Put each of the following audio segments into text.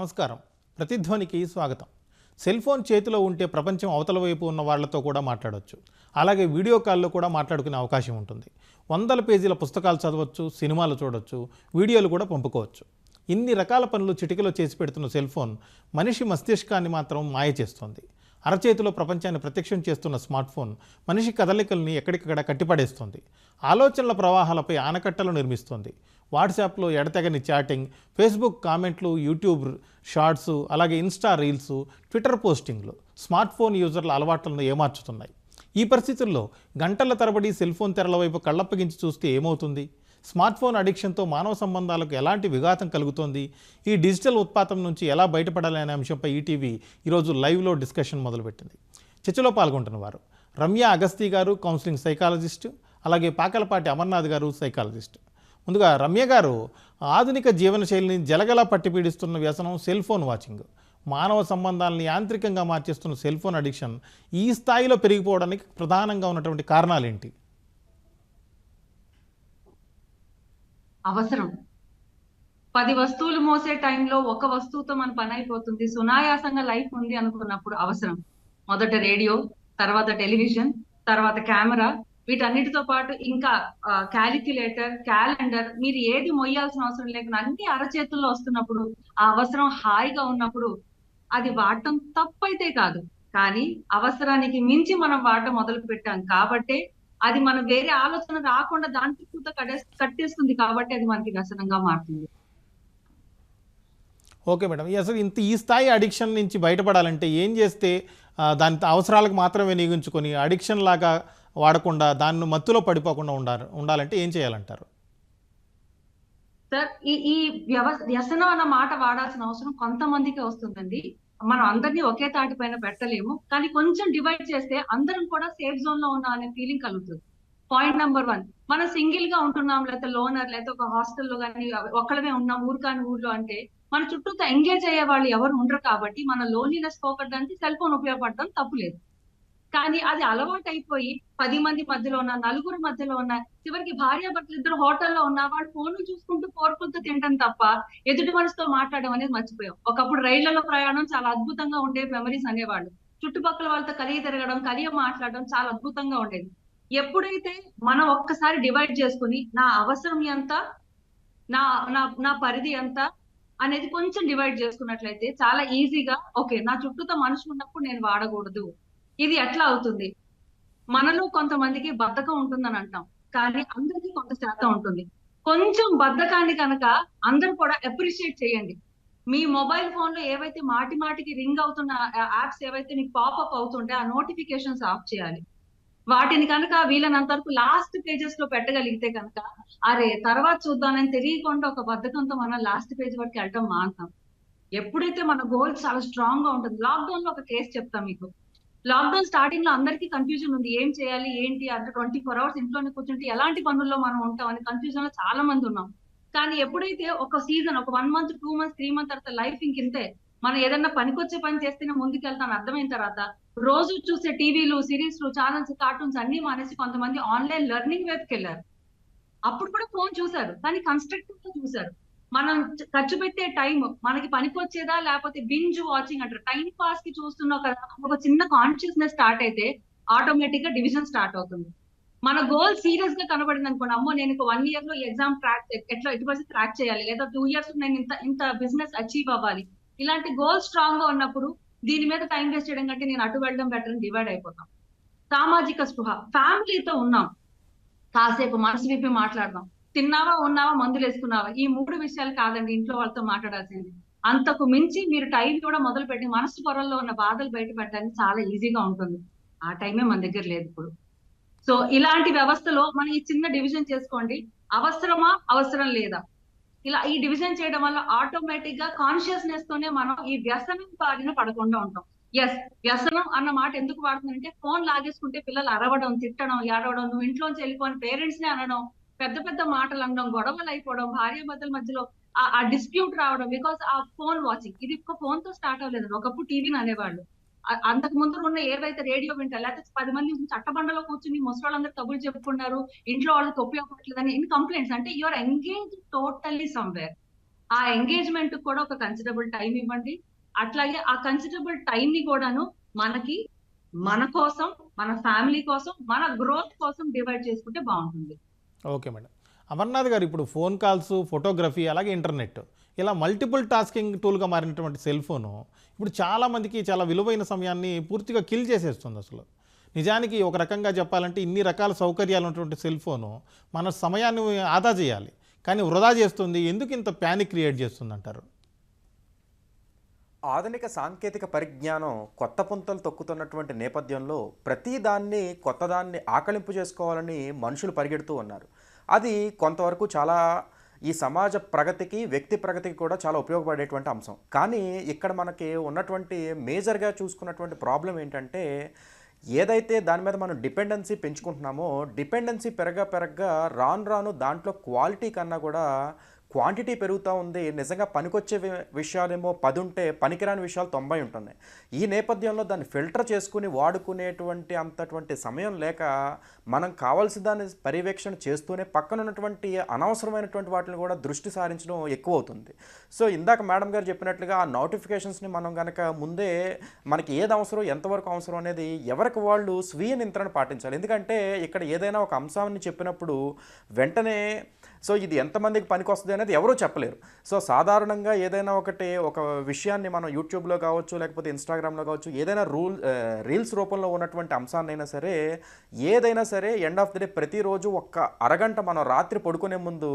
నమస్కారం. ప్రతిధ్వనికి స్వాగతం. Cell phone చేతిలో ఉంటే ప్రపంచం అవతల వైపు ఉన్న వాళ్ళతో కూడా మాట్లాడవచ్చు అలాగే వీడియో కాల్లో కూడా మాట్లాడుకునే అవకాశం ఉంటుంది. వందల పేజీల పుస్తకాలు చదవచ్చు సినిమాలు చూడొచ్చు వీడియోలు కూడా పంపుకోవచ్చు. ఇన్ని రకాల పనులు చిటికలో చేసి పెడుతున్న సెల్ ఫోన్ మనిషి మస్తిష్కాన్ని మాత్రం మాయ చేస్తుంది. అరచేతిలో ప్రపంచాన్ని ప్రత్యక్షం చేస్తున్న స్మార్ట్ ఫోన్ మనిషి కదలికల్ని ఎక్కడికక్కడ కట్టిపడేస్తుంది. ఆలోచనల ప్రవాహాలపై ఆనకట్టలు నిర్మిస్తుంది. వాట్సాప్లో ఎడతెగని చాటింగ్ ఫేస్బుక్ కామెంట్లు యూట్యూబ్ షార్ట్స్ అలాగే ఇన్స్టా రీల్స్ ట్విట్టర్ పోస్టింగ్లు స్మార్ట్ ఫోన్ యూజర్ల అలవాట్లను ఏమార్చుతున్నాయి. ఈ పరిస్థితుల్లో గంటల తరబడి సెల్ ఫోన్ తెరల వైపు కళ్ళప్పగించి చూస్తే ఏమవుతుంది? స్మార్ట్ ఫోన్ అడిక్షన్తో మానవ సంబంధాలకు ఎలాంటి విఘాతం కలుగుతోంది? ఈ డిజిటల్ ఉత్పాతం నుంచి ఎలా బయటపడాలి అనే అంశంపై ఈటీవీ ఈరోజు లైవ్లో డిస్కషన్ మొదలుపెట్టింది. చర్చలో పాల్గొంటున్న వారు రమ్య అగస్తి గారు కౌన్సిలింగ్ సైకాలజిస్టు అలాగే పాకలపాటి అమర్నాథ్ గారు సైకాలజిస్ట్. ముందుగా రమ్య గారు ఆధునిక జీవనశైలిని జలగలా పట్టిపీడిస్తున్న వ్యసనం సెల్ ఫోన్ వాచింగ్. మానవ సంబంధాలను యాంత్రికంగా మార్చేస్తున్న సెల్ ఫోన్ అడిక్షన్ ఈ స్థాయిలో పెరిగిపోవడానికి ప్రధానంగా ఉన్నటువంటి కారణాలు ఏంటి అవసరం. పది వస్తువులు మోసే టైంలో ఒక వస్తువుతో మన పని అయిపోతుంది. సునాయాసంగా లైఫ్ ఉంది అనుకున్నప్పుడు అవసరం. మొదట రేడియో తర్వాత టెలివిజన్ తర్వాత కెమెరా వీటన్నిటితో పాటు ఇంకా క్యాలిక్యులేటర్ క్యాలెండర్ మీరు ఏది మొయ్యాల్సిన అవసరం లేకుండా అన్ని అరచేతుల్లో వస్తున్నప్పుడు ఆ అవసరం హాయిగా ఉన్నప్పుడు అది వాడటం తప్పైతే కాదు. కానీ అవసరానికి మించి మనం వాడటం మొదలు పెట్టాం కాబట్టే అది మనం వేరే ఆలోచన రాకుండా దాని చుట్టూ కట్టేస్తుంది కాబట్టి అది మనకి వ్యసనంగా మారుతుంది. Okay madam. అసలు ఇంత ఈ స్థాయి అడిక్షన్ నుంచి బయటపడాలంటే ఏం చేస్తే దాని అవసరాలకు మాత్రమే నిగించుకొని అడిక్షన్ లాగా వాడకుండా దాన్ని మత్తులో పడిపోకుండా ఉండాలి ఉండాలంటే ఏం చేయాలంటారు? సార్ ఈ ఈ వ్యవ వ్యసనం అన్న మాట వాడాల్సిన అవసరం కొంతమందికి వస్తుందండి. మనం అందరినీ ఒకే తాటి పైన పెట్టలేము. కానీ కొంచెం డివైడ్ చేస్తే అందరం కూడా సేఫ్ జోన్లో ఉన్నాం అనే ఫీలింగ్ కలుగుతుంది. పాయింట్ నెంబర్ వన్ మనం సింగిల్గా ఉంటున్నాం లేకపోతే లోనర్ లేకపోతే ఒక హాస్టల్లో కానీ ఒక్కడమే ఉన్నాం ఊరు కాని ఊర్లో అంటే మన చుట్టూతో ఎంగేజ్ అయ్యే వాళ్ళు ఎవరు ఉండరు కాబట్టి మన లోన్లీనెస్ పోగొట్టడానికి సెల్ ఫోన్ ఉపయోగపడడం తప్పులేదు కానీ అది అలవాటు అయిపోయి పది మంది మధ్యలో ఉన్న నలుగురు మధ్యలో ఉన్న చివరికి భార్య భర్తలు ఇద్దరు హోటల్లో ఉన్న వాడు ఫోన్ చూసుకుంటూ కోరుకుంటూ తింటాం తప్ప ఎదుటి మనసుతో మాట్లాడడం అనేది మర్చిపోయాం. ఒకప్పుడు రైళ్ళలో ప్రయాణం చాలా అద్భుతంగా ఉండే మెమరీస్ అనేవాళ్ళు. చుట్టుపక్కల వాళ్ళతో కలిగి తిరగడం కలియ మాట్లాడడం చాలా అద్భుతంగా ఉండేది. ఎప్పుడైతే మనం ఒక్కసారి డివైడ్ చేసుకుని నా అవసరం ఎంత నా నా నా పరిధి ఎంత అనేది కొంచెం డివైడ్ చేసుకున్నట్లయితే చాలా ఈజీగా ఓకే నా చుట్టూతో మనుషులు ఉన్నప్పుడు నేను వాడకూడదు. ఇది ఎట్లా అవుతుంది? మనలో కొంతమందికి బద్ధకం ఉంటుందని అంటాం. కానీ అందరికీ కొంత శాతం ఉంటుంది. కొంచెం బద్ధకాన్ని కనుక అందరూ కూడా అప్రిషియేట్ చేయండి. మీ మొబైల్ ఫోన్లో ఏవైతే మాటి మాటికి రింగ్ అవుతున్న యాప్స్ ఏవైతే మీకు పాపప్ అవుతుంటే ఆ నోటిఫికేషన్స్ ఆఫ్ చేయాలి. వాటిని కనుక వీళ్ళనంత వరకు లాస్ట్ పేజెస్లో పెట్టగలిగితే కనుక అరే తర్వాత చూద్దామని తెలియకుండా ఒక బద్ధకంతో మనం లాస్ట్ పేజ్ వరకు వెళ్ళటం మానతాం. ఎప్పుడైతే మన గోల్ చాలా స్ట్రాంగ్గా ఉంటుంది లాక్డౌన్లో ఒక కేసు చెప్తాం మీకు. లాక్డౌన్ స్టార్టింగ్లో అందరికీ కన్ఫ్యూజన్ ఉంది. ఏం చేయాలి? ఏంటి? అంటే ట్వంటీ ఫోర్ అవర్స్ ఇంట్లోనే కూర్చుంటే ఎలాంటి పనుల్లో మనం ఉంటాం అని కన్ఫ్యూజన్లో చాలా మంది ఉన్నాం. కానీ ఎప్పుడైతే ఒక సీజన్ ఒక one month two months three month తర్వాత లైఫ్ ఇంకింతే మనం ఏదన్నా పనికొచ్చే పని చేస్తేనే ముందుకెళ్తాను అర్థమైన తర్వాత రోజు చూసే టీవీలు సిరీస్లు ఛానల్స్ కార్టూన్స్ అన్ని మానేసి కొంతమంది ఆన్లైన్ లెర్నింగ్ వైపుకి వెళ్ళారు అప్పుడు కూడా ఫోన్ చూశారు. కానీ కన్స్ట్రక్టివ్గా చూశారు. మనం ఖర్చు పెట్టే టైం మనకి పనికొచ్చేదా లేకపోతే బింజ్ వాచింగ్ అంటారు. టైం పాస్కి చూస్తున్న ఒక ఒక చిన్న కాన్షియస్నెస్ స్టార్ట్ అయితే ఆటోమేటిక్గా డివిజన్ స్టార్ట్ అవుతుంది. మన గోల్ సీరియస్గా కనబడింది అనుకోండి అమ్మో నేను ఒక వన్ ఇయర్లో ఎగ్జామ్ ట్రాక్ ఎట్లా ఎటు పరిస్థితి ట్రాక్ చేయాలి? లేదా టూ ఇయర్స్ నేను ఇంత ఇంత బిజినెస్ అచీవ్ అవ్వాలి? ఇలాంటి గోల్ స్ట్రాంగ్గా ఉన్నప్పుడు దీని మీద టైం వేస్ట్ చేయడం కంటే నేను అటు వెళ్ళడం బెటర్ అని డివైడ్ అయిపోతాం. సామాజిక స్పృహ ఫ్యామిలీతో ఉన్నాం. కాసేపు మనసు విప్పి మాట్లాడదాం. తిన్నావా ఉన్నావా మందులు వేసుకున్నావా? ఈ మూడు విషయాలు కాదండి ఇంట్లో వాళ్ళతో మాట్లాడాల్సింది. అంతకు మించి మీరు టైం కూడా మొదలు పెట్టి మనసు పొరల్లో ఉన్న బాధలు బయట పెట్టడానికి చాలా ఈజీగా ఉంటుంది. ఆ టైమే మన దగ్గర లేదు ఇప్పుడు. సో ఇలాంటి వ్యవస్థలో మనం ఈ చిన్న డివిజన్ చేసుకోండి. అవసరమా అవసరం లేదా? ఇలా ఈ డివిజన్ చేయడం వల్ల ఆటోమేటిక్గా కాన్షియస్నెస్ తోనే మనం ఈ వ్యసనం బారిన పడకుండా ఉంటాం. ఎస్ వ్యసనం అన్న మాట ఎందుకు వాడుతుందంటే ఫోన్ లాగేసుకుంటే పిల్లలు అరవడం తిట్టడం ఏడవడం నువ్వు ఇంట్లోంచి వెళ్ళిపోని పేరెంట్స్ని అనడం పెద్ద పెద్ద మాటలు అనడం గొడవలు అయిపోవడం భార్య భర్తల మధ్యలో ఆ- డిస్ప్యూట్ రావడం బికాస్ ఆ ఫోన్ వాచింగ్ ఇది ఒక్క ఫోన్తో స్టార్ట్ అవ్వలేదు. ఒకప్పుడు టీవీని అనేవాళ్ళు. అంతకు ముందు ఉన్న ఏవైతే రేడియో వింటారు లేకపోతే పది మంది చట్టబండలో కూర్చుని ముసలాళ్ళందరూ కబుర్లు చెప్పుకున్నారు ఇంట్లో వాళ్ళకి ఉపయోగపడలేదని ఇన్ కంప్లైంట్స్ అంటే యువర్ ఎంగేజ్ టోటల్లీ సమ్వేర్ ఆ ఎంగేజ్మెంట్ కూడా ఒక కన్సిడరబుల్ టైం ఇవ్వండి. అట్లాగే ఆ కన్సిడరబుల్ టైం ని కూడాను మనకి మన కోసం మన ఫ్యామిలీ కోసం మన గ్రోత్ కోసం డివైడ్ చేసుకుంటే బాగుంటుంది. Okay madam. అమర్నాథ్ గారు ఇప్పుడు ఫోన్ కాల్స్ ఫోటోగ్రఫీ అలాగే ఇంటర్నెట్ ఇలా మల్టిపుల్ టాస్కింగ్ టూల్గా మారినటువంటి సెల్ ఫోను ఇప్పుడు చాలామందికి చాలా విలువైన సమయాన్ని పూర్తిగా కిల్ చేసేస్తుంది అసలు. నిజానికి ఒక రకంగా చెప్పాలంటే ఇన్ని రకాల సౌకర్యాలు ఉన్నటువంటి సెల్ ఫోను మన సమయాన్ని ఆదా చేయాలి. కానీ వృధా చేస్తుంది. ఎందుకు ఇంత ప్యానిక్ క్రియేట్ చేస్తుంది అంటారు ఆధునిక సాంకేతిక పరిజ్ఞానం కొత్త పుంతలు తొక్కుతున్నటువంటి నేపథ్యంలో ప్రతిదాన్ని కొత్తదాన్ని ఆకలింపు చేసుకోవాలని మనుషులు పరిగెడుతూ ఉన్నారు. అది కొంతవరకు చాలా ఈ సమాజ ప్రగతికి వ్యక్తి ప్రగతికి కూడా చాలా ఉపయోగపడేటువంటి అంశం. కానీ ఇక్కడ మనకి ఉన్నటువంటి మేజర్గా చూసుకున్నటువంటి ప్రాబ్లం ఏంటంటే ఏదైతే దాని మీద మనం డిపెండెన్సీ పెంచుకుంటున్నామో డిపెండెన్సీ పెరగ పెరగగా రాను రాను దాంట్లో క్వాలిటీ కన్నా కూడా క్వాంటిటీ పెరుగుతూ ఉంది నిజంగా పనికొచ్చే విషయాలేమో పది ఉంటే పనికిరాని విషయాలు తొంభై ఉంటున్నాయి. ఈ నేపథ్యంలో దాన్ని ఫిల్టర్ చేసుకుని వాడుకునేటువంటి అంతటువంటి సమయం లేక మనం కావాల్సిన దాన్ని పర్యవేక్షణ చేస్తూనే పక్కన ఉన్నటువంటి అనవసరమైనటువంటి వాటిని కూడా దృష్టి సారించడం ఎక్కువ అవుతుంది సో ఇందాక మేడం గారు చెప్పినట్లుగా ఆ నోటిఫికేషన్స్ని మనం కనుక ముందే మనకి ఏది అవసరం ఎంతవరకు అవసరం అనేది ఎవరికి వాళ్ళు స్వీయ నియంత్రణ పాటించాలి. ఎందుకంటే ఇక్కడ ఏదైనా ఒక అంశాన్ని చెప్పినప్పుడు వెంటనే సో ఇది ఎంతమందికి పనికొస్తుంది అనేది ఎవరూ చెప్పలేరు. సో సాధారణంగా ఏదైనా ఒకటి ఒక విషయాన్ని మనం యూట్యూబ్లో కావచ్చు లేకపోతే ఇన్స్టాగ్రామ్లో కావచ్చు ఏదైనా రూల్ రీల్స్ రూపంలో ఉన్నటువంటి అంశాన్నైనా సరే ఏదైనా సరే ఎండ్ ఆఫ్ ది డే ప్రతిరోజు ఒక్క అరగంట మనం రాత్రి పడుకునే ముందు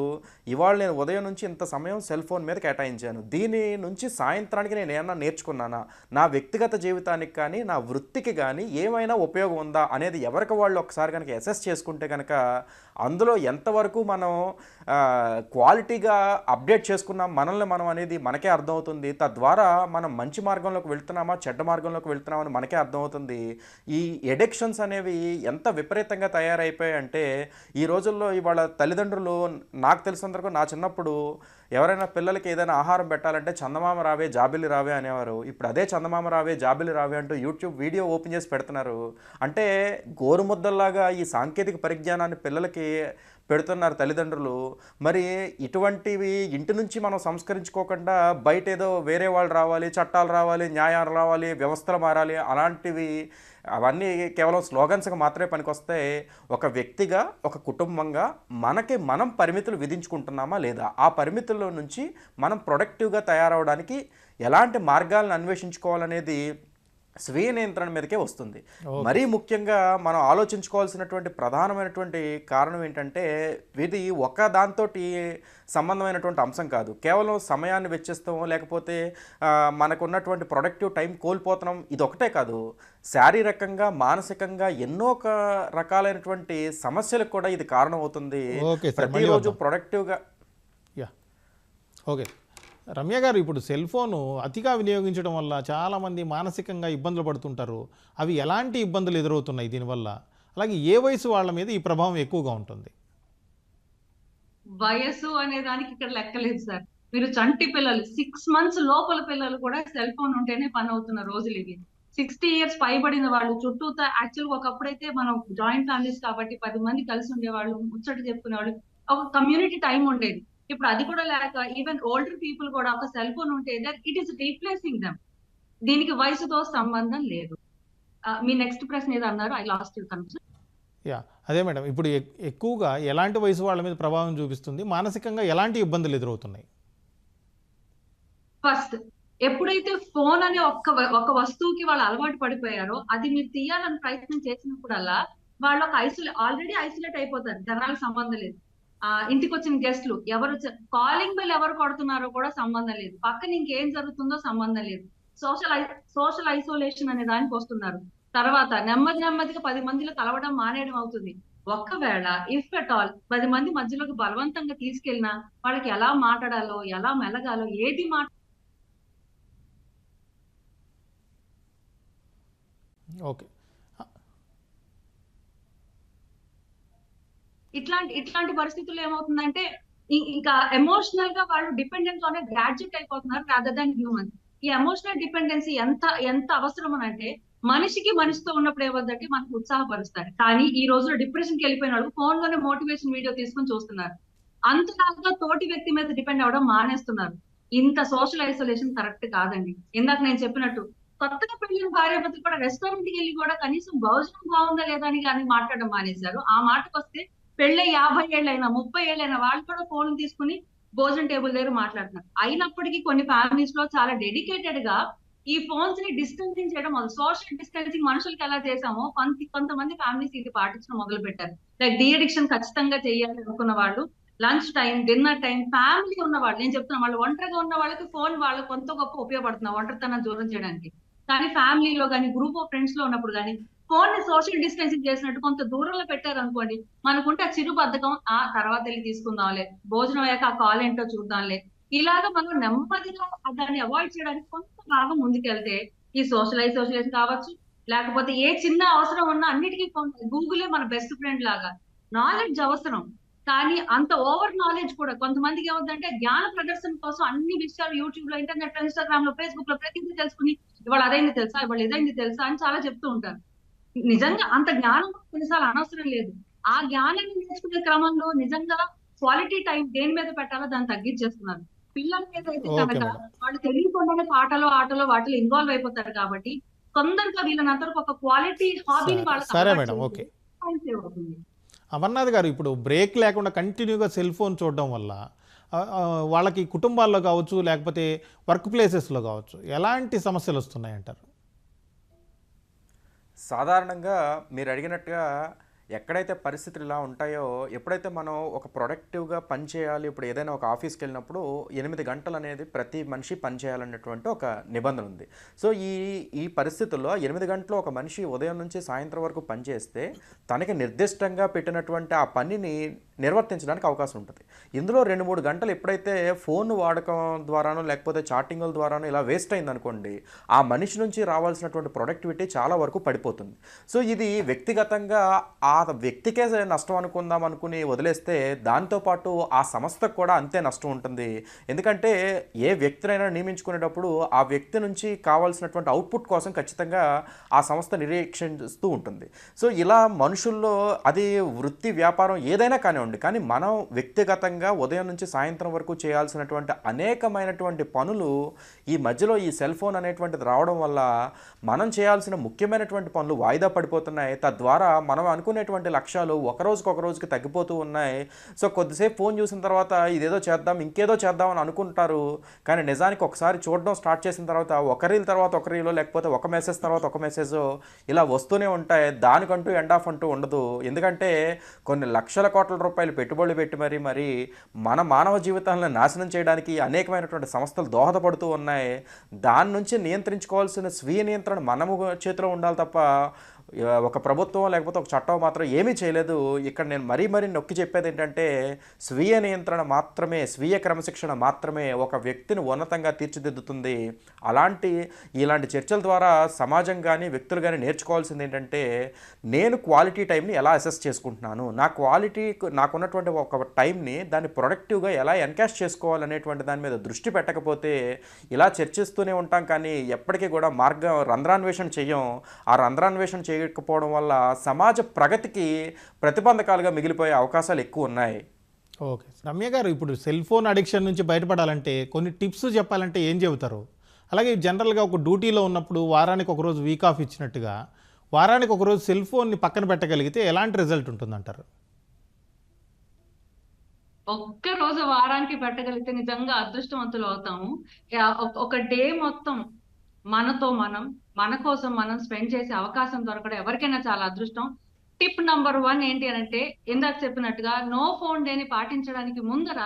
ఇవాళ నేను ఉదయం నుంచి ఇంత సమయం సెల్ ఫోన్ మీద కేటాయించాను. దీని నుంచి సాయంత్రానికి నేను ఏమన్నా నేర్చుకున్నానా? నా వ్యక్తిగత జీవితానికి కానీ నా వృత్తికి కానీ ఏమైనా ఉపయోగం ఉందా అనేది ఎవరికి వాళ్ళు ఒకసారి కనుక అసెస్ చేసుకుంటే కనుక అందులో ఎంతవరకు మనం క్వాలిటీగా అప్డేట్ చేసుకున్నాం మనల్ని మనం అనేది మనకే అర్థమవుతుంది. తద్వారా మనం మంచి మార్గంలోకి వెళ్తున్నామా చెడ్డ మార్గంలోకి వెళ్తున్నామని మనకే అర్థమవుతుంది. ఈ ఎడిక్షన్స్ అనేవి ఎంత విపరీతంగా తయారైపోయాయంటే ఈ రోజుల్లో ఇవాళ తల్లిదండ్రులు నాకు తెలిసినంతవరకు నా చిన్నప్పుడు ఎవరైనా పిల్లలకి ఏదైనా ఆహారం పెట్టాలంటే చందమామ రావే జాబిలి రావే అనేవారు. ఇప్పుడు అదే చందమామ రావే జాబిలి రావే అంటూ యూట్యూబ్ వీడియో ఓపెన్ చేసి పెడుతున్నారు. అంటే గోరుముద్దల్లాగా ఈ సాంకేతిక పరిజ్ఞానాన్ని పిల్లలకి పెడుతున్నారు తల్లిదండ్రులు. మరి ఇటువంటివి ఇంటి నుంచి మనం సంస్కరించుకోకుండా బయట ఏదో వేరే వాళ్ళు రావాలి చట్టాలు రావాలి న్యాయాలు రావాలి వ్యవస్థలు మారాలి అలాంటివి అవన్నీ కేవలం స్లోగన్స్కి మాత్రమే పనికొస్తాయి ఒక వ్యక్తిగా ఒక కుటుంబంగా మనకి మనం పరిమితులు విధించుకుంటున్నామా లేదా? ఆ పరిమితుల్లో నుంచి మనం ప్రొడక్టివ్గా తయారవడానికి ఎలాంటి మార్గాలను అన్వేషించుకోవాలనేది స్వీయ నియంత్రణ మీదకే వస్తుంది. మరీ ముఖ్యంగా మనం ఆలోచించుకోవాల్సినటువంటి ప్రధానమైనటువంటి కారణం ఏంటంటే ఇది ఒక దాంతో సంబంధమైనటువంటి అంశం కాదు. కేవలం సమయాన్ని వెచ్చిస్తాం లేకపోతే మనకున్నటువంటి ప్రొడక్టివ్ టైం కోల్పోతున్నాం ఇది ఒకటే కాదు. శారీరకంగా మానసికంగా ఎన్నో ఒక రకాలైనటువంటి సమస్యలకు కూడా ఇది కారణం అవుతుంది ఓకే సార్, మళ్ళీ ప్రతిరోజు. ప్రొడక్టివ్గా యా. ఓకే. రమ్య గారు ఇప్పుడు సెల్ ఫోను అతిగా వినియోగించడం వల్ల చాలామంది మానసికంగా ఇబ్బందులు పడుతుంటారు. అవి ఎలాంటి ఇబ్బందులు ఎదురవుతున్నాయి దీనివల్ల? అలాగే ఏ వయసు వాళ్ళ మీద ఈ ప్రభావం ఎక్కువగా ఉంటుంది? వయసు అనే దానికి ఇక్కడ లెక్కలేదు సార్. మీరు చంటి పిల్లలు సిక్స్ మంత్స్ లోపల పిల్లలు కూడా సెల్ ఫోన్ ఉంటేనే పని అవుతున్న రోజులు ఇవి. సిక్స్టీ ఇయర్స్ పైబడిన వాళ్ళు చుట్టూ యాక్చువల్ ఒకప్పుడైతే మనం జాయింట్ ఫ్యామిలీస్ కాబట్టి పది మంది కలిసి ఉండేవాళ్ళు ముచ్చట చెప్పుకునేవాళ్ళు ఒక కమ్యూనిటీ టైం ఉండేది. ఇప్పుడు అది కూడా లేక ఈవెన్ ఓల్డర్ పీపుల్ కూడా ఒక సెల్ ఫోన్ ఉంటే ఇట్ ఈస్ రీప్లేసింగ్ దమ్ దీనికి వయసుతో సంబంధం లేదు. మీ నెక్స్ట్ ప్రశ్న ఏదో అన్నారు? ఐ లాస్ట్ కనెక్షన్ యా అదే మేడం ఇప్పుడు ఎక్- ఎక్కువగా ఎలాంటి వయసు వాళ్ళ మీద ప్రభావం చూపిస్తుంది? మానసికంగా ఎలాంటి ఇబ్బందులు ఎదురవుతున్నాయి? ఫస్ట్ ఎప్పుడైతే ఫోన్ అనే ఒక్క ఒక వస్తువుకి వాళ్ళు అలవాటు పడిపోయారో అది మీరు తీయాలని ప్రయత్నం చేసినప్పుడల్లా వాళ్ళు ఒక ఐసోలే ఆల్రెడీ ఐసోలేట్ అయిపోతారు. జనాలకు సంబంధం లేదు. ఇంటికి వచ్చిన గెస్ట్లు ఎవరు కాలింగ్ బిల్ ఎవరు కొడుతున్నారో కూడా సంబంధం లేదు. పక్కన ఇంకేం జరుగుతుందో సంబంధం లేదు. సోషల్ సోషల్ ఐసోలేషన్ అనే దానికి వస్తున్నారు. తర్వాత నెమ్మది నెమ్మదిగా పది మందిలో కలవడం మానేయడం అవుతుంది. ఒక్కవేళ ఇఫ్ అట్ ఆల్ పది మంది మధ్యలోకి బలవంతంగా తీసుకెళ్ళినా వాళ్ళకి ఎలా మాట్లాడాలో ఎలా మెలగాలో ఏది మాట ఓకే. ఇట్లాంటి ఇట్లాంటి పరిస్థితుల్లో ఏమవుతుందంటే ఇంకా ఎమోషనల్గా వాళ్ళు డిపెండెంట్లోనే గ్రాడ్యుయేట్ అయిపోతున్నారు రాదర్ దాన్ హ్యూమన్ ఈ ఎమోషనల్ డిపెండెన్సీ ఎంత ఎంత అవసరం అని అంటే మనిషికి మనిషితో ఉన్నప్పుడు ఏవద్దంటే మనకు ఉత్సాహపరుస్తారు. కానీ ఈ రోజులో డిప్రెషన్కి వెళ్ళిపోయిన వాళ్ళు ఫోన్లోనే మోటివేషన్ వీడియో తీసుకొని చూస్తున్నారు. అంతలాగా తోటి వ్యక్తి మీద డిపెండ్ అవ్వడం మానేస్తున్నారు. ఇంత సోషల్ ఐసోలేషన్ కరెక్ట్ కాదండి. ఇందాక నేను చెప్పినట్టు కొత్తగా పెళ్ళిన భార్య భర్తలు కూడా రెస్టారెంట్కి వెళ్ళి కూడా కనీసం భోజనం బాగుందా లేదా అని కానీ మాట్లాడడం మానేశారు. ఆ మాటకు వస్తే పెళ్ళై యాభై ఏళ్ళైనా ముప్పై ఏళ్ళైనా వాళ్ళు కూడా ఫోన్ తీసుకుని భోజనం టేబుల్ దగ్గర మాట్లాడుతున్నారు. అయినప్పటికీ కొన్ని ఫ్యామిలీస్లో చాలా డెడికేటెడ్గా ఈ ఫోన్స్ని డిస్టెన్సింగ్ చేయడం మొదలు సోషల్ డిస్టెన్సింగ్ మనుషులకి ఎలా చేసామో కొంత కొంతమంది ఫ్యామిలీస్ ఇది పాటించడం మొదలు పెట్టారు. లైక్ డీ అడిక్షన్ ఖచ్చితంగా చేయాలి అనుకున్న వాళ్ళు lunch time dinner time family ఉన్న వాళ్ళు నేను చెప్తున్నా వాళ్ళు ఒంటరిగా ఉన్న వాళ్ళకి ఫోన్ వాళ్ళకి కొంత గొప్ప ఉపయోగపడుతున్నా ఒంటరితనం దూరం చేయడానికి. కానీ ఫ్యామిలీలో కానీ గ్రూప్ ఆఫ్ ఫ్రెండ్స్లో ఉన్నప్పుడు కానీ ఫోన్ని సోషల్ డిస్టెన్సింగ్ చేసినట్టు కొంత దూరంలో పెట్టారు అనుకోండి మనకుంటే ఆ చిరు బద్ధకం ఆ తర్వాత వెళ్ళి తీసుకుందాంలే భోజనం అయ్యాక ఆ కాల్ ఏంటో చూద్దాంలే. ఇలాగా మనం నెమ్మదిగా దాన్ని అవాయిడ్ చేయడానికి కొంత భాగం ముందుకెళ్తే ఈ సోషలైజ్ సోషలైజ్ కావచ్చు. లేకపోతే ఏ చిన్న అవసరం ఉన్నా అన్నిటికీ గూగులే మన బెస్ట్ ఫ్రెండ్ లాగా. నాలెడ్జ్ అవసరం. కానీ అంత ఓవర్ నాలెడ్జ్ కూడా కొంతమందికి ఏమవుతుందంటే జ్ఞాన ప్రదర్శన కోసం అన్ని విషయాలు యూట్యూబ్లో ఇంటర్నెట్లో ఇన్స్టాగ్రామ్లో ఫేస్బుక్లో ప్రతిదీ తెలుసుకుని ఇవాళ అదైంది తెలుసా? ఇవాళ ఇదైంది తెలుసా? అని చాలా చెప్తూ ఉంటారు. నిజంగా అంత జ్ఞానం కొన్నిసార్లు అనవసరం లేదు. ఆ జ్ఞానాన్ని నేర్చుకునే క్రమంలో నిజంగా క్వాలిటీ టైం దేని మీద పెట్టాలో దాన్ని తగ్గించేస్తున్నారు. పిల్లల మీద అయితే కనుక వాళ్ళు తెలియకుండానే పాటలో ఆటలో వాటిలో ఇన్వాల్వ్ అయిపోతారు కాబట్టి తొందరగా వీళ్ళనందరికి ఒక క్వాలిటీ హాబీని అవుతుంది అమర్నాథ్ గారు ఇప్పుడు బ్రేక్ లేకుండా కంటిన్యూగా సెల్ ఫోన్ చూడడం వల్ల వాళ్ళకి కుటుంబాల్లో కావచ్చు లేకపోతే వర్క్ ప్లేసెస్లో కావచ్చు ఎలాంటి సమస్యలు వస్తున్నాయి అంటారు సాధారణంగా మీరు అడిగినట్టుగా ఎక్కడైతే పరిస్థితులు ఇలా ఉంటాయో ఎప్పుడైతే మనం ఒక ప్రొడక్టివ్గా పని చేయాలి ఇప్పుడు ఏదైనా ఒక ఆఫీస్కి వెళ్ళినప్పుడు ఎనిమిది గంటలు అనేది ప్రతి మనిషి పనిచేయాలనేటువంటి ఒక నిబంధన ఉంది. సో ఈ ఈ పరిస్థితుల్లో ఎనిమిది గంటలు ఒక మనిషి ఉదయం నుంచి సాయంత్రం వరకు పనిచేస్తే తనకి నిర్దిష్టంగా పెట్టినటువంటి ఆ పనిని నిర్వర్తించడానికి అవకాశం ఉంటుంది. ఇందులో రెండు మూడు గంటలు ఎప్పుడైతే ఫోన్ వాడకం ద్వారానో లేకపోతే చాటింగ్ల ద్వారానో ఇలా వేస్ట్ అయింది అనుకోండి ఆ మనిషి నుంచి రావాల్సినటువంటి ప్రొడక్టివిటీ చాలా వరకు పడిపోతుంది. సో ఇది వ్యక్తిగతంగా ఆ వ్యక్తికే నష్టం అనుకుందాం అనుకుని వదిలేస్తే దాంతోపాటు ఆ సంస్థకు కూడా అంతే నష్టం ఉంటుంది. ఎందుకంటే ఏ వ్యక్తినైనా నియమించుకునేటప్పుడు ఆ వ్యక్తి నుంచి కావాల్సినటువంటి అవుట్పుట్ కోసం ఖచ్చితంగా ఆ సంస్థ నిరీక్షిస్తూ ఉంటుంది. సో ఇలా మనుషుల్లో అది వృత్తి వ్యాపారం ఏదైనా కానీ కానివ్వండి కానీ మనం వ్యక్తిగతంగా ఉదయం నుంచి సాయంత్రం వరకు చేయాల్సినటువంటి అనేకమైనటువంటి పనులు ఈ మధ్యలో ఈ సెల్ ఫోన్ అనేటువంటిది రావడం వల్ల మనం చేయాల్సిన ముఖ్యమైనటువంటి పనులు వాయిదా పడిపోతున్నాయి. తద్వారా మనం అనుకునేటువంటి లక్ష్యాలు ఒక రోజుకి ఒక రోజుకి తగ్గిపోతూ ఉన్నాయి. సో కొద్దిసేపు ఫోన్ చూసిన తర్వాత ఇదేదో చేద్దాం ఇంకేదో చేద్దాం అని అనుకుంటారు. కానీ నిజానికి ఒకసారి చూడడం స్టార్ట్ చేసిన తర్వాత ఒక రీల్ తర్వాత ఒక రీలో లేకపోతే ఒక మెసేజ్ తర్వాత ఒక మెసేజ్ ఇలా వస్తూనే ఉంటాయి. దానికంటూ ఎండ్ ఆఫ్ అంటూ ఉండదు. ఎందుకంటే కొన్ని లక్షల కోట్ల రూపాయలు పెట్టుబడులు పెట్టి మరి మరి మన మానవ జీవితాలను నాశనం చేయడానికి అనేకమైనటువంటి సంస్థలు దోహదపడుతూ ఉన్నాయి. దాని నుంచి నియంత్రించుకోవాల్సిన స్వీయ నియంత్రణ మనము చేతిలో ఉండాలి తప్ప ఒక ప్రభుత్వం లేకపోతే ఒక చట్టం మాత్రం ఏమీ చేయలేదు. ఇక్కడ నేను మరీ మరీ నొక్కి చెప్పేది ఏంటంటే స్వీయ నియంత్రణ మాత్రమే స్వీయ క్రమశిక్షణ మాత్రమే ఒక వ్యక్తిని ఉన్నతంగా తీర్చిదిద్దుతుంది. అలాంటి ఇలాంటి చర్చల ద్వారా సమాజం కానీ వ్యక్తులు కానీ నేర్చుకోవాల్సింది ఏంటంటే నేను క్వాలిటీ టైంని ఎలా అసెస్ చేసుకుంటున్నాను? నా క్వాలిటీ నాకున్నటువంటి ఒక టైంని దాన్ని ప్రొడక్టివ్గా ఎలా ఎన్కాష్ చేసుకోవాలనేటువంటి దాని మీద దృష్టి పెట్టకపోతే ఇలా చర్చిస్తూనే ఉంటాం కానీ ఎప్పటికీ కూడా మార్గం రంధ్రాన్వేషణ చెయ్యం. ఆ రంధ్రాన్వేషణ చేయకపోవడం వల్ల సమాజ ప్రగతికి ప్రతిబంధకాలుగా మిగిలిపోయే అవకాశాలు ఎక్కువ ఉన్నాయి. ఓకే. రమ్య గారు ఇప్పుడు సెల్ ఫోన్ అడిక్షన్ నుంచి బయటపడాలంటే కొన్ని టిప్స్ చెప్పాలంటే ఏం చెబుతారు? అలాగే జనరల్గా ఒక డ్యూటీలో ఉన్నప్పుడు వారానికి ఒకరోజు వీక్ ఆఫ్ ఇచ్చినట్టుగా వారానికి ఒకరోజు సెల్ ఫోన్ని పక్కన పెట్టగలిగితే ఎలాంటి రిజల్ట్ ఉంటుందంటారు? ఒక్క రోజు వారానికి పెట్టగలిగితే నిజంగా అదృష్టవంతులు అవుతాము. ఒక డే మొత్తం మనతో మనం మన కోసం మనం స్పెండ్ చేసే అవకాశం దొరకడం ఎవరికైనా చాలా అదృష్టం. టిప్ నంబర్ వన్ ఏంటి అని అంటే ఇందాక చెప్పినట్టుగా నో ఫోన్ డేని పాటించడానికి ముందర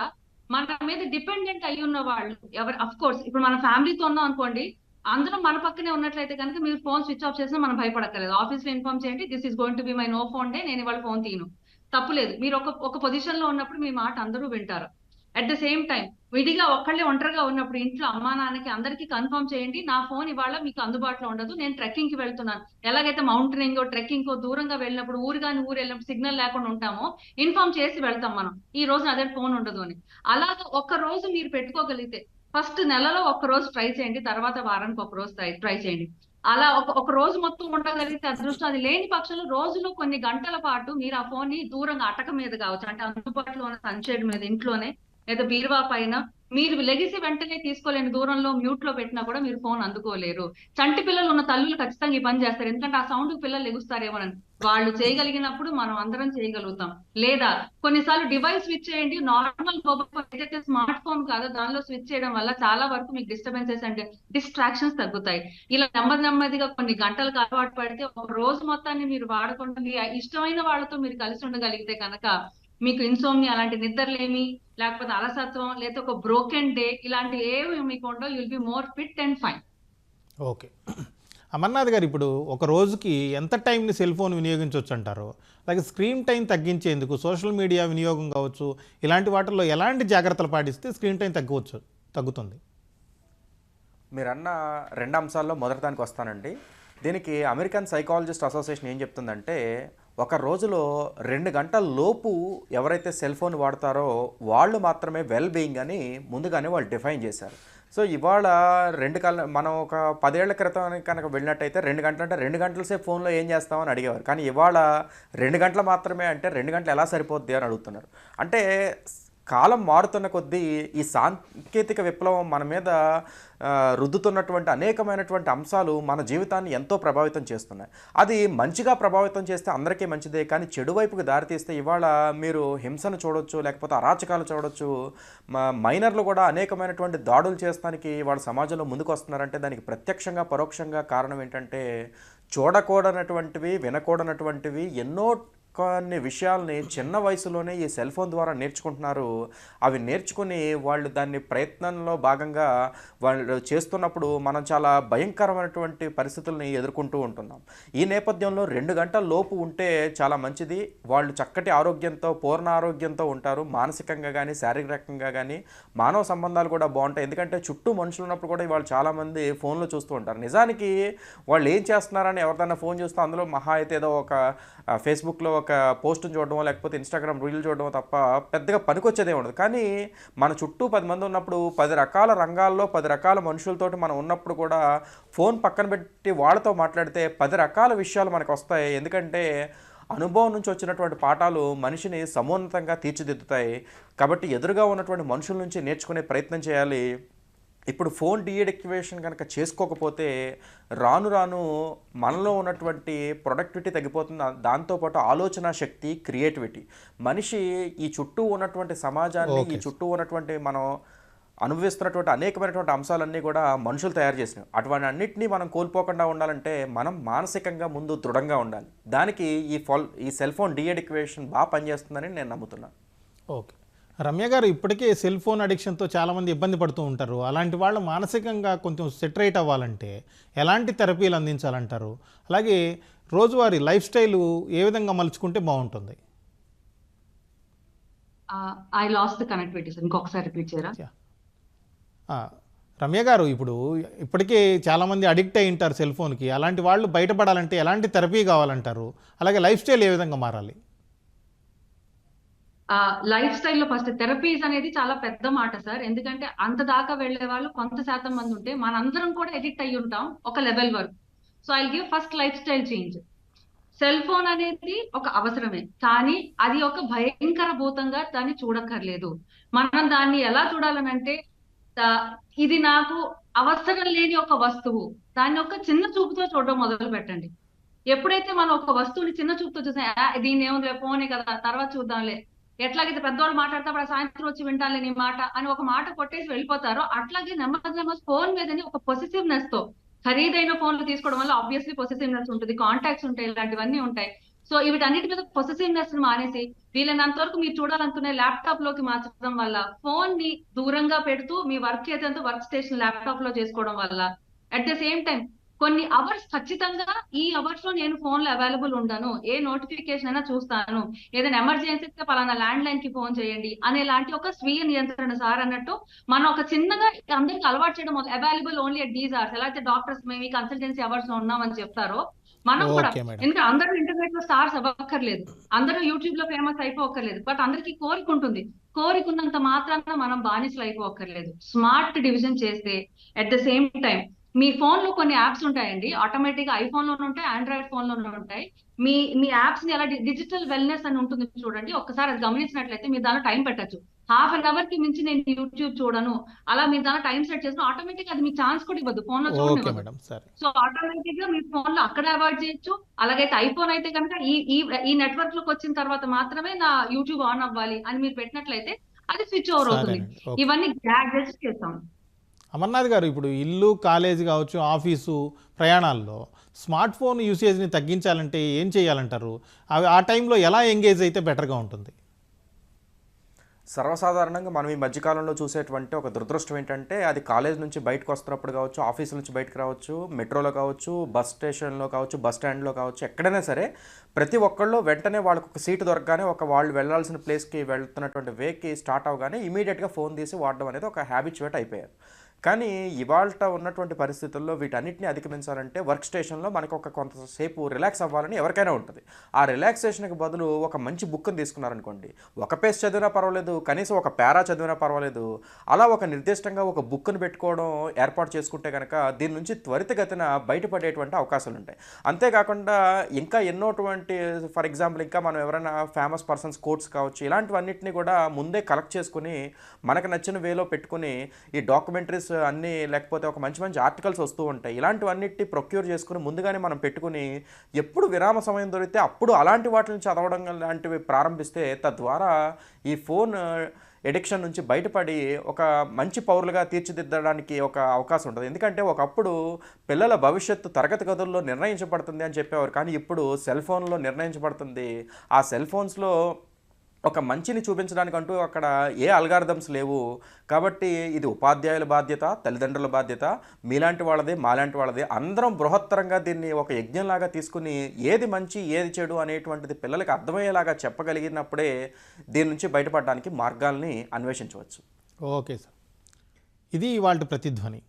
మన మీద డిపెండెంట్ అయి ఉన్న వాళ్ళు ఎవరు అఫ్ కోర్స్ ఇప్పుడు మన ఫ్యామిలీతో ఉన్నాం అనుకోండి అందరూ మన పక్కనే ఉన్నట్లయితే కనుక మీరు ఫోన్ స్విచ్ ఆఫ్ చేసినా మనం భయపడక్కర్లేదు. ఆఫీస్లో ఇన్ఫార్మ్ చేయండి this is going to be my no phone day నేను ఇవాళ ఫోన్ తీను తప్పులేదు మీరు ఒక ఒక పొజిషన్లో ఉన్నప్పుడు మీ మాట అందరూ వింటారు. అట్ ద సేమ్ టైం విడిగా ఒక్కళ్ళే ఒంటరిగా ఉన్నప్పుడు ఇంట్లో అమ్మా నాన్నకి అందరికీ కన్ఫర్మ్ చేయండి నా ఫోన్ ఇవాళ మీకు అందుబాటులో ఉండదు నేను ట్రెక్కింగ్కి వెళ్తున్నాను. ఎలాగైతే మౌంటైనింగ్ ట్రెక్కింగ్ దూరంగా వెళ్ళినప్పుడు ఊరు కానీ ఊరు వెళ్ళినప్పుడు సిగ్నల్ లేకుండా ఉంటామో ఇన్ఫార్మ్ చేసి వెళ్తాం మనం. ఈ రోజు అదే ఫోన్ ఉండదు అని. అలాగే ఒక్క రోజు మీరు పెట్టుకోగలిగితే ఫస్ట్ నెలలో ఒక్క రోజు ట్రై చేయండి తర్వాత వారానికి ఒక రోజు ట్రై ట్రై చేయండి. అలా ఒక ఒక రోజు మొత్తం ఉండగలిగితే అదృష్టం. అది లేని పక్షంలో రోజులో కొన్ని గంటల పాటు మీరు ఆ ఫోన్ని దూరంగా అటక మీద కావచ్చు అంటే అందుబాటులో ఉన్న సన్షేడ్ మీద ఇంట్లోనే లేదా బీరువా పైన మీరు లెగిసి వెంటనే తీసుకోలేని దూరంలో మ్యూట్లో పెట్టినా కూడా మీరు ఫోన్ అందుకోలేరు. చంటి పిల్లలు ఉన్న తల్లులు ఖచ్చితంగా ఈ పని చేస్తారు. ఎందుకంటే ఆ సౌండ్ పిల్లలు లెగుస్తారేమోనని. వాళ్ళు చేయగలిగినప్పుడు మనం అందరం చేయగలుగుతాం. లేదా కొన్నిసార్లు డివైస్ స్విచ్ చేయండి. నార్మల్ మొబైల్ ఫోన్ ఏదైతే స్మార్ట్ ఫోన్ కాదో. దానిలో స్విచ్ చేయడం వల్ల చాలా వరకు మీకు డిస్టర్బెన్సెస్ అంటే డిస్ట్రాక్షన్స్ తగ్గుతాయి. ఇలా నెమ్మది నెమ్మదిగా కొన్ని గంటలకు అలవాటు పడితే ఒక రోజు మొత్తాన్ని మీరు వాడకుండా. మీ ఇష్టమైన వాళ్ళతో మీరు కలిసి ఉండగలిగితే కనుక మీకు ఇన్సోమ్ని అలాంటి నిద్రలేమి లేకపోతే అలసత్వం లేదా ఒక బ్రోకెన్ డే ఇలాంటి ఏవి మీకు ఉండవు you'll be more fit and fine okay. Amarnath గారు ఇప్పుడు ఒక రోజుకి ఎంత టైంని సెల్ ఫోన్ వినియోగించవచ్చు అంటారు అలాగే స్క్రీన్ టైం తగ్గించేందుకు సోషల్ మీడియా వినియోగం కావచ్చు ఇలాంటి వాటిల్లో ఎలాంటి జాగ్రత్తలు పాటిస్తే స్క్రీన్ టైం తగ్గవచ్చు తగ్గుతుంది? మీరన్న రెండు అంశాల్లో మొదటి దానికి వస్తానండి. దీనికి అమెరికన్ సైకాలజిస్ట్ అసోసియేషన్ ఏం చెప్తుందంటే ఒక రోజులో రెండు గంటల లోపు ఎవరైతే సెల్ ఫోన్ వాడతారో వాళ్ళు మాత్రమే వెల్ బీయింగ్ అని ముందుగానే వాళ్ళు డిఫైన్ చేశారు. సో ఇవాళ రెండు కాల మనం ఒక పదేళ్ళ క్రితం కనుక వెళ్ళినట్టయితే రెండు గంటలు అంటే రెండు గంటల సేపు ఫోన్లో ఏం చేస్తామని అడిగేవారు. కానీ ఇవాళ రెండు గంటలు మాత్రమే అంటే రెండు గంటలు ఎలా సరిపోద్ది అని అడుగుతున్నారు. అంటే కాలం మారుతున్న కొద్దీ ఈ సాంకేతిక విప్లవం మన మీద రుద్దుతున్నటువంటి అనేకమైనటువంటి అంశాలు మన జీవితాన్ని ఎంతో ప్రభావితం చేస్తున్నాయి. అది మంచిగా ప్రభావితం చేస్తే అందరికీ మంచిదే కానీ చెడు వైపుకి దారితీస్తే ఇవాళ మీరు హింసను చూడొచ్చు లేకపోతే అరాచకాలు చూడొచ్చు మ- మైనర్లు కూడా అనేకమైనటువంటి దాడులు చేస్తానికి వాళ్ళ సమాజంలో ముందుకు వస్తున్నారంటే దానికి ప్రత్యక్షంగా పరోక్షంగా కారణం ఏంటంటే చూడకూడనటువంటివి వినకూడనటువంటివి ఎన్నో కొన్ని విషయాల్ని చిన్న వయసులోనే ఈ సెల్ ఫోన్ ద్వారా నేర్చుకుంటున్నారు. అవి నేర్చుకుని వాళ్ళు దాన్ని ప్రయత్నంలో భాగంగా వాళ్ళు చేస్తున్నప్పుడు మనం చాలా భయంకరమైనటువంటి పరిస్థితుల్ని ఎదుర్కొంటూ ఉంటున్నాం. ఈ నేపథ్యంలో రెండు గంటల లోపు ఉంటే చాలా మంచిది. వాళ్ళు చక్కటి ఆరోగ్యంతో పూర్ణ ఆరోగ్యంతో ఉంటారు. మానసికంగా కానీ శారీరకంగా కానీ మానవ సంబంధాలు కూడా బాగుంటాయి. ఎందుకంటే చుట్టూ మనుషులు ఉన్నప్పుడు కూడా వాళ్ళు చాలామంది ఫోన్లో చూస్తూ ఉంటారు. నిజానికి వాళ్ళు ఏం చేస్తున్నారని ఎవరిదైనా ఫోన్ చూస్తే అందులో మహా అయితే ఏదో ఒక ఫేస్బుక్లో ఒక పోస్ట్ని చూడడమో లేకపోతే ఇన్స్టాగ్రామ్ రీల్ చూడడమో తప్ప పెద్దగా పనికొచ్చేదే ఉండదు కానీ మన చుట్టూ పది మంది ఉన్నప్పుడు పది రకాల రంగాల్లో పది రకాల మనుషులతోటి మనం ఉన్నప్పుడు కూడా ఫోన్ పక్కన పెట్టి వాళ్ళతో మాట్లాడితే పది రకాల విషయాలు మనకు వస్తాయి. ఎందుకంటే అనుభవం నుంచి వచ్చినటువంటి పాఠాలు మనిషిని సమోన్నతంగా తీర్చిదిద్దుతాయి. కాబట్టి ఎదురుగా ఉన్నటువంటి మనుషుల నుంచి నేర్చుకునే ప్రయత్నం చేయాలి. ఇప్పుడు ఫోన్ డీఎడిక్టివేషన్ కనుక చేసుకోకపోతే రాను రాను మనలో ఉన్నటువంటి ప్రొడక్టివిటీ తగ్గిపోతుంది. దాంతోపాటు ఆలోచన శక్తి క్రియేటివిటీ. మనిషి ఈ చుట్టూ ఉన్నటువంటి సమాజాన్ని ఈ చుట్టూ ఉన్నటువంటి మనం అనుభవిస్తున్నటువంటి అనేకమైనటువంటి అంశాలన్నీ కూడా మనుషులు తయారు చేసినవి. అటువంటి అన్నిటినీ మనం కోల్పోకుండా ఉండాలంటే మనం మానసికంగా ముందు దృఢంగా ఉండాలి. దానికి ఈ ఫోల్ ఈ సెల్ ఫోన్ డీఎడిక్టివేషన్ బాగా పనిచేస్తుందని నేను నమ్ముతున్నాను. ఓకే. రమ్య గారు ఇప్పటికే సెల్ ఫోన్ అడిక్షన్తో చాలామంది ఇబ్బంది పడుతూ ఉంటారు. అలాంటి వాళ్ళు మానసికంగా కొంచెం సెటరేట్ అవ్వాలంటే ఎలాంటి థెరపీలు అందించాలంటారు? అలాగే రోజువారీ లైఫ్ స్టైల్ ఏ విధంగా మలుచుకుంటే బాగుంటుంది? I lost the connectivity sir ఇంకొకసారి రిపీట్ చేయరా? ఆ, రమ్య గారు ఇప్పుడు ఇప్పటికే చాలామంది అడిక్ట్ అయి ఉంటారు సెల్ ఫోన్కి. అలాంటి వాళ్ళు బయటపడాలంటే ఎలాంటి థెరపీ కావాలంటారు? అలాగే లైఫ్ స్టైల్ ఏ విధంగా మారాలి? లైఫ్ స్టైల్లో ఫస్ట్ థెరపీస్ అనేది చాలా పెద్ద మాట సార్ ఎందుకంటే అంత దాకా వెళ్ళే వాళ్ళు కొంత శాతం మంది ఉంటే మనందరం కూడా ఎడిక్ట్ అయ్యి ఉంటాం ఒక లెవెల్ వరకు. So I give first lifestyle change cell phone అనేది ఒక అవసరమే కానీ అది ఒక భయంకర భూతంగా దాన్ని చూడక్కర్లేదు. మనం దాన్ని ఎలా చూడాలనంటే ఇది నాకు అవసరం లేని ఒక వస్తువు. దాన్ని ఒక చిన్న చూపుతో చూడడం మొదలు పెట్టండి. ఎప్పుడైతే మనం ఒక వస్తువుని చిన్న చూపుతో చూసా "ఆ, దీన్ని ఏముంది ఫోనే కదా తర్వాత చూద్దాంలే ఎట్లాగైతే పెద్దవాళ్ళు మాట్లాడతాప్పుడు సాయంత్రం వచ్చి వింటాను నీ మాట అని ఒక మాట కొట్టేసి వెళ్ళిపోతారో అట్లాగే నెమ్మది నెమ్మది ఫోన్ మీదని ఒక పొసిసివ్నెస్తో ఖరీదైన ఫోన్లు తీసుకోవడం వల్ల ఆబ్వియస్లీ పొసిసివ్నెస్ ఉంటుంది కాంటాక్ట్స్ ఉంటాయి ఇలాంటివన్నీ ఉంటాయి. సో వీటన్నిటి మీద పొసిసివ్నెస్ మానేసి వీలైనంత వరకు మీరు చూడాలనుకునే ల్యాప్టాప్లోకి మార్చడం వల్ల ఫోన్ని దూరంగా పెడుతూ మీ వర్క్ ఏదంటే వర్క్ స్టేషన్ ల్యాప్టాప్లో చేసుకోవడం వల్ల అట్ ద సేమ్ టైం కొన్ని అవర్స్ ఖచ్చితంగా ఈ అవర్స్లో నేను ఫోన్లో అవైలబుల్ ఉండను. ఏ నోటిఫికేషన్ అయినా చూస్తాను. ఏదైనా ఎమర్జెన్సీ అయితే పలానా ల్యాండ్ లైన్కి ఫోన్ చేయండి అనేలాంటి ఒక స్వీయ నియంత్రణ సార్ అన్నట్టు మనం ఒక చిన్నగా అందరికి అలవాటు చేయడం available only at these hours ఎలా అయితే డాక్టర్స్ మేము ఈ కన్సల్టెన్సీ అవర్స్లో ఉన్నామని చెప్తారో మనం కూడా. ఎందుకంటే అందరూ ఇంటర్నెట్లో స్టార్స్ అవ్వక్కర్లేదు. అందరూ యూట్యూబ్లో ఫేమస్ అయిపోక్కర్లేదు బట్ అందరికి కోరిక ఉంటుంది. కోరిక ఉన్నంత మాత్రాన మనం బానిసలు అయిపోక్కర్లేదు స్మార్ట్ డివిజన్ చేస్తే అట్ ద సేమ్ టైం మీ ఫోన్లో కొన్ని యాప్స్ ఉంటాయండి. ఆటోమేటిక్గా ఐఫోన్లోనే ఉంటాయి ఆండ్రాయిడ్ ఫోన్లోనే ఉంటాయి. మీ మీ యాప్స్ని ఎలా డిజిటల్ వెల్నెస్ అని ఉంటుంది చూడండి. ఒక్కసారి అది గమనించినట్లయితే మీరు దానిలో టైం పెట్టచ్చు. హాఫ్ అన్ అవర్కి మించి నేను యూట్యూబ్ చూడను. అలా మీరు దానిలో టైం సెట్ చేసిన ఆటోమేటిక్ అది మీకు ఛాన్స్ కూడా ఇవ్వదు. ఫోన్లో సరే. సో ఆటోమేటిక్గా మీ ఫోన్లో అక్కడ అవాయిడ్ చేయొచ్చు. అలాగైతే ఐఫోన్ అయితే కనుక ఈ ఈ నెట్వర్క్లోకి వచ్చిన తర్వాత మాత్రమే నా యూట్యూబ్ ఆన్ అవ్వాలి అని మీరు పెట్టినట్లయితే అది స్విచ్ ఓవర్ అవుతుంది. ఇవన్నీ గ్యాడ్జెట్స్ చేస్తాం. అమర్నాథ్ గారు ఇప్పుడు ఇల్లు కాలేజీ కావచ్చు ఆఫీసు ప్రయాణాల్లో స్మార్ట్ ఫోన్ యూసేజ్ని తగ్గించాలంటే ఏం చేయాలంటారు? అవి ఆ టైంలో ఎలా ఎంగేజ్ అయితే బెటర్గా ఉంటుంది? సర్వసాధారణంగా మనం ఈ మధ్యకాలంలో చూసేటువంటి ఒక దురదృష్టం ఏంటంటే అది కాలేజ్ నుంచి బయటకు వస్తున్నప్పుడు కావచ్చు ఆఫీస్ నుంచి బయటకు రావచ్చు మెట్రోలో కావచ్చు బస్ స్టేషన్లో కావచ్చు బస్ స్టాండ్లో కావచ్చు ఎక్కడైనా సరే ప్రతి ఒక్కళ్ళు వెంటనే వాళ్ళకు ఒక సీటు దొరకగానే ఒక వాళ్ళు వెళ్ళాల్సిన ప్లేస్కి వెళ్తున్నటువంటి వేకి స్టార్ట్ అవగానే ఇమీడియట్గా ఫోన్ తీసి వాడడం అనేది ఒక హ్యాబిచువేట్ అయిపోయారు. కానీ ఇవాళ ఉన్నటువంటి పరిస్థితుల్లో వీటన్నిటిని అధిగమించాలంటే వర్క్ స్టేషన్లో మనకు ఒక కొంతసేపు రిలాక్స్ అవ్వాలని ఎవరికైనా ఉంటుంది. ఆ రిలాక్సేషన్కి బదులు ఒక మంచి బుక్ని తీసుకున్నారనుకోండి ఒక పేజ్ చదివినా పర్వాలేదు కనీసం ఒక పేరా చదివినా పర్వాలేదు అలా ఒక నిర్దిష్టంగా ఒక బుక్ను పెట్టుకోవడం ఏర్పాటు చేసుకుంటే కనుక దీని నుంచి త్వరితగతిన బయటపడేటువంటి అవకాశాలు ఉంటాయి అంతేకాకుండా ఇంకా ఎన్నోటువంటి ఫర్ ఎగ్జాంపుల్ ఇంకా మనం ఎవరైనా ఫేమస్ పర్సన్స్ కోట్స్ కావచ్చు ఇలాంటివన్నిటిని కూడా ముందే కలెక్ట్ చేసుకుని మనకు నచ్చిన వేలో పెట్టుకుని ఈ డాక్యుమెంటరీస్ అన్నీ లేకపోతే ఒక మంచి మంచి ఆర్టికల్స్ వస్తూ ఉంటాయి. ఇలాంటివన్నిటి ప్రొక్యూర్ చేసుకుని ముందుగానే మనం పెట్టుకుని ఎప్పుడు విరామ సమయం దొరికితే అప్పుడు అలాంటి వాటిని చదవడం లాంటివి ప్రారంభిస్తే తద్వారా ఈ ఫోన్ ఎడిక్షన్ నుంచి బయటపడి ఒక మంచి పౌరులుగా తీర్చిదిద్దడానికి ఒక అవకాశం ఉంటుంది. ఎందుకంటే ఒకప్పుడు పిల్లల భవిష్యత్తు తరగతి గదుల్లో నిర్ణయించబడుతుంది అని చెప్పేవారు. కానీ ఇప్పుడు సెల్ ఫోన్లో నిర్ణయించబడుతుంది. ఆ సెల్ ఫోన్స్లో ఒక మంచిని చూపించడానికంటూ అక్కడ ఏ అల్గారిథమ్స్ లేవు. కాబట్టి ఇది ఉపాధ్యాయుల బాధ్యత తల్లిదండ్రుల బాధ్యత మీలాంటి వాళ్ళదే మాలాంటి వాళ్ళదే. అందరం బృహత్తరంగా దీన్ని ఒక యజ్ఞంలాగా తీసుకుని ఏది మంచి ఏది చెడు అనేటువంటిది పిల్లలకి అర్థమయ్యేలాగా చెప్పగలిగినప్పుడే దీని నుంచి బయటపడడానికి మార్గాల్ని అన్వేషించవచ్చు. Okay sir. ఇది వాళ్ళ ప్రతిధ్వని.